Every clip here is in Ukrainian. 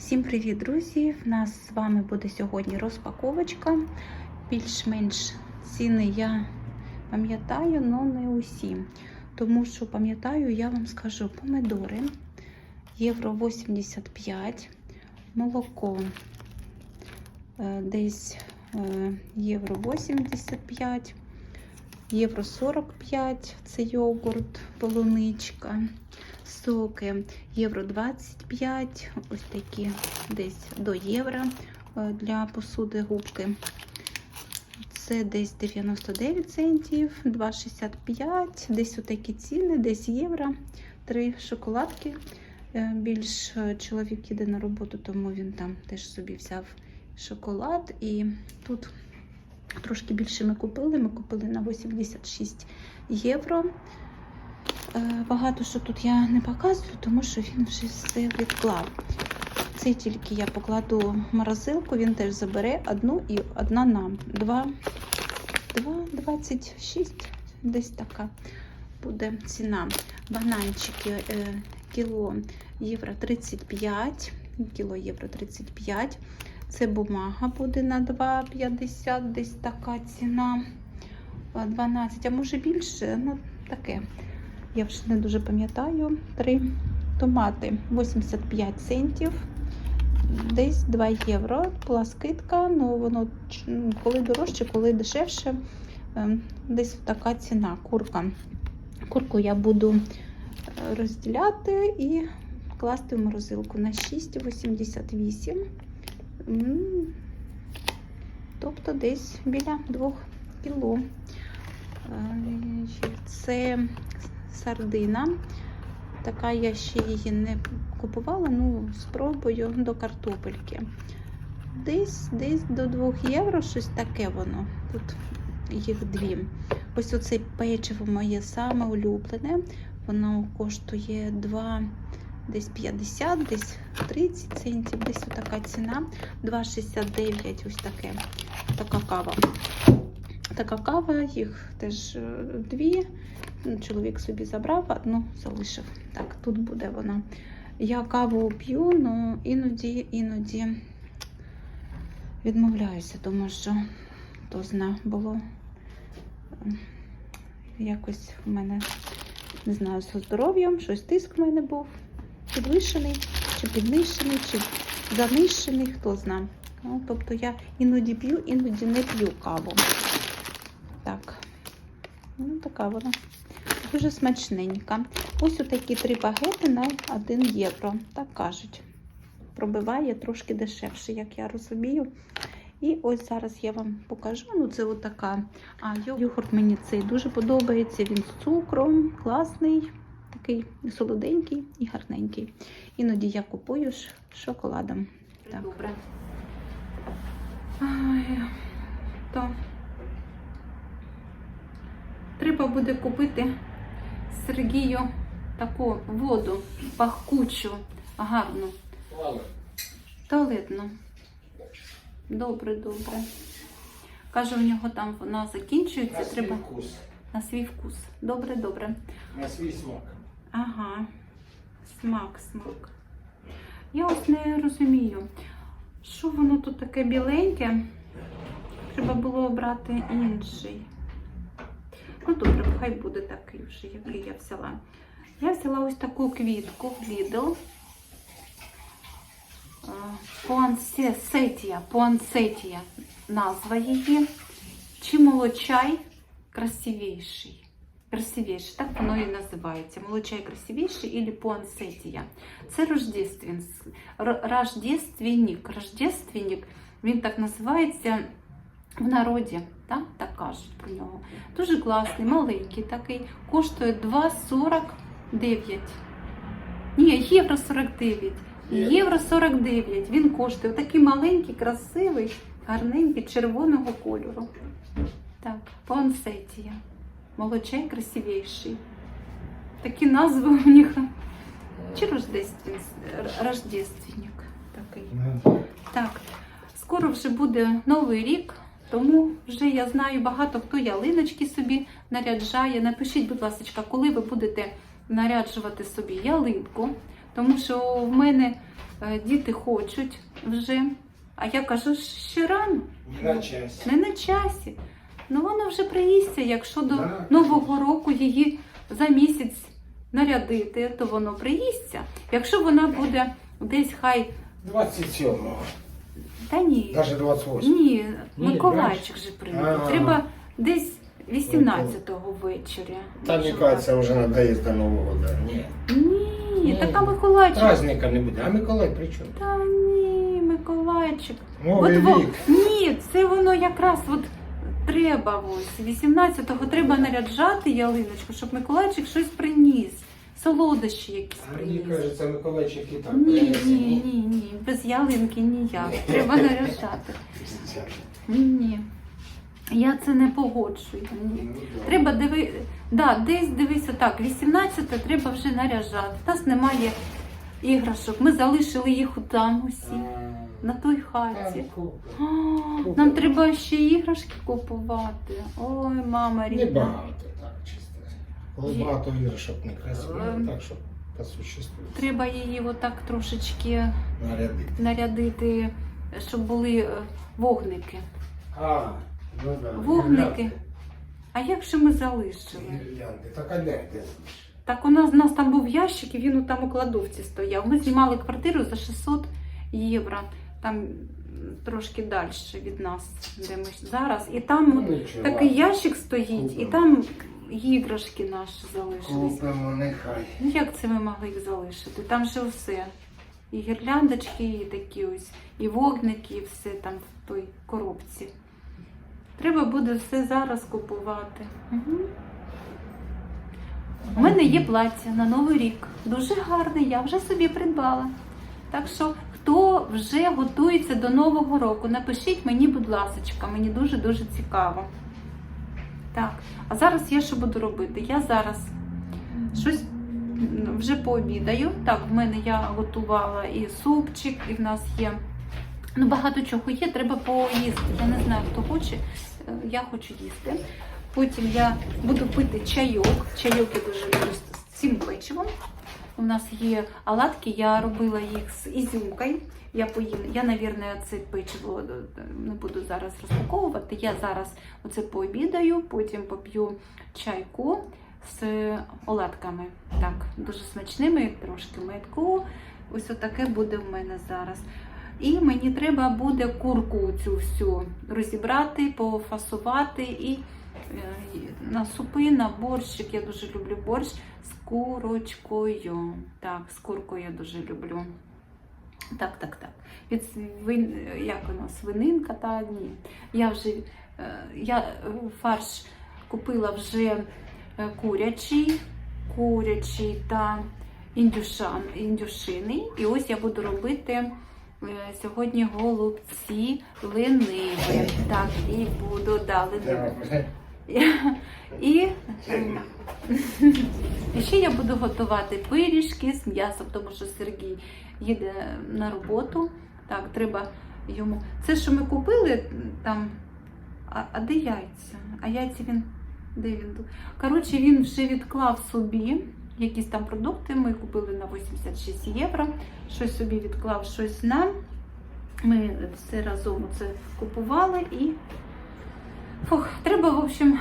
Всім привіт, друзі! В нас з вами буде сьогодні розпаковочка. Більш-менш ціни я пам'ятаю, але не усі. Тому що пам'ятаю, я вам скажу помидори євро 85, молоко е, десь е, євро 85, євро 45 це йогурт, полуничка соки євро 25, ось такі десь до євро е, для посуди губки. Це десь 99 центів, 2,65, десь отакі ціни, десь євро, три шоколадки. Е, Більш е, чоловік іде на роботу, тому він там теж собі взяв шоколад. І тут трошки більше ми купили. Ми купили на 86 євро. Е, Багато що тут я не показую, тому що він вже все відклав. Це тільки я покладу в морозилку, він теж забере одну і одна нам. Два, два, 26, десь така буде ціна. Бананчики е, кіло євро 35, кіло євро 35. Це бумага буде на 2,50, десь така ціна. Е, 12, а може більше, ну таке. Я вже не дуже пам'ятаю. Три томати 85 центів, десь 2 євро. Була скидка, ну воно коли дорожче, коли дешевше, ем, десь така ціна. Курка. Курку я буду е, розділяти і класти в морозилку на 6,88. Тобто десь біля 2 кіло. Е, Це сардина. Така я ще її не купувала, ну, спробую до картопельки. Десь десь до 2 євро щось таке воно. Тут їх дві. Ось оце печиво моє саме улюблене. Воно коштує 2, десь 50, десь 30 центів, десь така ціна. 2,69 ось таке. Така кава. Така кава, їх теж е, дві. Ну, Чоловік собі забрав, одну залишив. Так, тут буде вона. Я каву п'ю, але іноді, іноді відмовляюся, тому що хто зна було е, якось в мене, не знаю, з здоров'ям, щось тиск в мене був підвищений, чи піднищений, чи занищений, хто зна. Ну, тобто я іноді п'ю, іноді не п'ю каву. Так, ну така вона. Дуже смачненька. Ось такі три багети на 1 євро. Так кажуть. Пробиває трошки дешевше, як я розумію. І ось зараз я вам покажу. Ну, це отака. А йогурт мені цей дуже подобається. Він з цукром, класний, такий солоденький і гарненький. Іноді я купую з шоколадом. Так. Добре. Ай, то треба буде купити Сергію таку воду пахкучу, гарну, туалетну. Добре, добре. Каже, у нього там вона закінчується, На свій треба вкус. на свій вкус. Добре, добре. На свій смак. Ага, смак, смак. Я ось не розумію, що воно тут таке біленьке. Треба було обрати інший. Ну, добре, хай буде такий вже, який я взяла. Я взяла ось таку квітку Lidl. Е, Пуансетія, пуансетія назва її. Чи молочай красивіший. Красивіший, так воно і називається. Молочай красивіший или пуансетія. Це рождественник. Рождественник, він так називається в народі, так, так кажуть про нього. Дуже класний, маленький такий, коштує 2,49. Ні, євро 49. Євро 49. Він коштує такий маленький, красивий, гарненький, червоного кольору. Так, пуансетія. Молочай красивіший. Такі назви у них. Чи рождественник? Рождественник такий. Так, скоро вже буде новий рік, тому вже я знаю багато хто ялиночки собі наряджає. Напишіть, будь ласка, коли ви будете наряджувати собі ялинку, тому що в мене е, діти хочуть вже. А я кажу, ще рано, Не на час. не на часі. Ну воно вже приїсться. Якщо до Да. Нового року її за місяць нарядити, то воно приїсться. Якщо вона буде десь хай. 27-го. Та ні, Навіть 28-го. ні, Миколайчик же прийде. Треба десь 18-го ввечері. Та мені кажеться, вже надоїзд до Нового року. Ні. Ні, Ні. така Миколайчик. Праздника не буде. А Миколай при чому? Та ні, Миколайчик. Новий От во- рік. Ні, це воно якраз от треба ось 18-го треба наряджати ялиночку, щоб Миколайчик щось приніс. Солодощі якісь А мені приніс. кажеться, Миколайчик і так. Ні, принесе. ні, ні, ні, без ялинки ніяк. Треба наряджати. Ні. Я це не погоджую. Ні. Ну, да. Треба диви... да, десь дивися так, 18 треба вже наряжати. У нас немає іграшок. Ми залишили їх там усі, на той там хаті. купа. А, Нам треба ще іграшки купувати. Ой, мама рідна. багато, Коли багато іграшок не красиво, Ем. так, щоб по существу Треба її отак трошечки нарядити. нарядити, щоб були е, вогники. А, ну да. Вогники. А як же ми залишили? Гірлянди. Так а де ти? Так у нас, у нас там був ящик, і він там у кладовці стояв. Ми знімали квартиру за 600 євро. Там трошки далі від нас, де ми зараз. І там Ну, от такий ящик стоїть, і там іграшки наші залишились. Купимо, нехай. Ну як це ми могли їх залишити? Там же все. І гірляндочки, і такі ось, і вогники, і все там в той коробці. Треба буде все зараз купувати. Угу. У мене є плаття на Новий рік. Дуже гарне, я вже собі придбала. Так що, хто вже готується до Нового року, напишіть мені, будь ласка, мені дуже-дуже цікаво. Так, а зараз я що буду робити? Я зараз щось вже пообідаю. Так, в мене я готувала і супчик, і в нас є. Ну, багато чого є, треба поїсти. Я не знаю, хто хоче. Е, Я хочу їсти. Потім я буду пити чайок. Чайок я дуже люблю з цим печивом. У нас є оладки, я робила їх з ізюмкою. Я поїм. Я, навірно, це печиво е, не буду зараз розпаковувати. Я зараз оце пообідаю, потім поп'ю чайку з оладками. Так, дуже смачними, трошки медку. Ось отаке буде в мене зараз. І мені треба буде курку цю всю розібрати, пофасувати і на супи, на борщик. Я дуже люблю борщ з курочкою. Так, з куркою я дуже люблю. Так, так, так. Від свин... як воно, свининка, та ні. Я вже е, я е, фарш купила вже е, курячий, курячий та індюшан, індюшини. І ось я буду робити е, сьогодні голубці лениві. Так, і буду да, лениві. Так. І, і ще я буду готувати пиріжки з м'ясом, тому що Сергій їде на роботу. Так, треба йому. Це, що ми купили там. А, а де яйця? А яйця він. Де він? тут? Коротше, він вже відклав собі якісь там продукти. Ми купили на 86 євро. Щось собі відклав, щось нам. Ми все разом це купували і Фух, треба, в общем,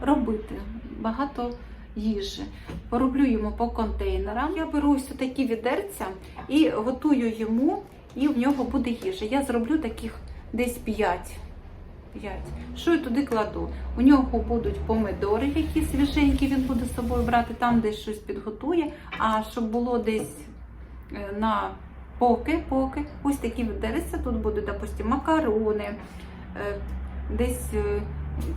робити багато їжі. Пороблю йому по контейнерам. Я беру ось такі відерця і готую йому, і в нього буде їжа. Я зроблю таких десь 5. 5. Що я туди кладу? У нього будуть помидори, які свіженькі він буде з собою брати, там десь щось підготує. А щоб було десь е, на поки, поки, ось такі відерця. Тут будуть, допустим, макарони. Десь е,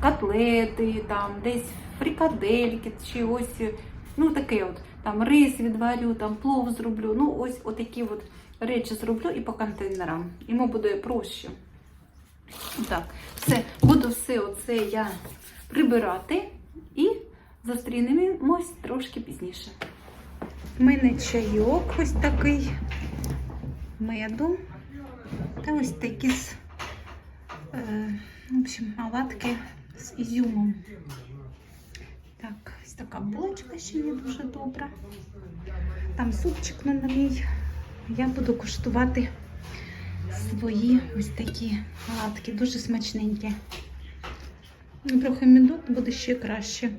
котлети, там, десь фрикадельки, чи ось, е, ну таке от, там рис відварю, там плов зроблю. Ну, ось отакі от речі зроблю і по контейнерам. Йому буде проще. Так, все, буду все оце я прибирати і зустрінемось трошки пізніше. У мене чайок ось такий меду. Та ось такі з Е, В общем, оладки з ізюмом. Так, ось така булочка ще не дуже добра. Там супчик на мій. Я буду куштувати свої ось такі оладки, дуже смачненькі. Трохи медок буде ще краще.